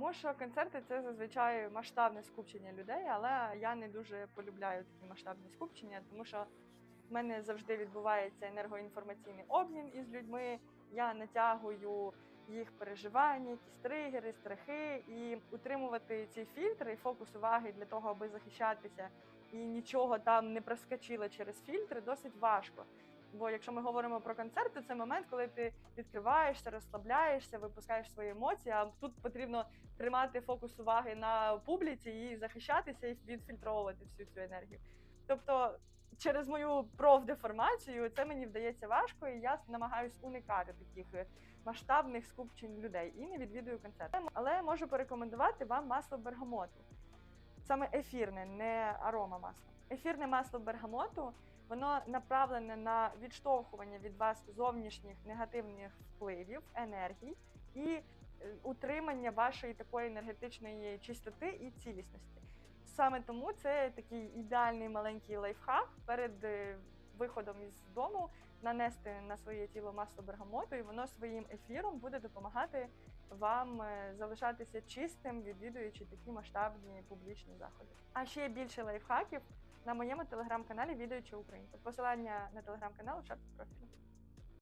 Тому що концерти це зазвичай масштабне скупчення людей, але я не дуже полюбляю такі масштабні скупчення, тому що в мене завжди відбувається енергоінформаційний обмін із людьми. Я натягую їх переживання, якісь тригери, страхи, і утримувати ці фільтри і фокус уваги для того, аби захищатися, і нічого там не проскочило через фільтри, досить важко. Бо якщо ми говоримо про концерт, то це момент, коли ти відкриваєшся, розслабляєшся, випускаєш свої емоції. А тут потрібно тримати фокус уваги на публіці і захищатися і відфільтровувати всю цю енергію. Тобто, через мою профдеформацію це мені вдається важко, і я намагаюсь уникати таких масштабних скупчень людей і не відвідую концерти. Але можу порекомендувати вам масло бергамоту. Саме ефірне, не арома масло. Ефірне масло бергамоту воно направлене на відштовхування від вас зовнішніх негативних впливів, енергій і е, утримання вашої такої енергетичної чистоти і цілісності. Саме тому це такий ідеальний маленький лайфхак перед е, виходом із дому нанести на своє тіло масло бергамоту, і воно своїм ефіром буде допомагати вам е, залишатися чистим, відвідуючи такі масштабні публічні заходи. А ще більше лайфхаків на моєму телеграм-каналі Відеючи Українка. Посилання на телеграм-канал у шапці профілю.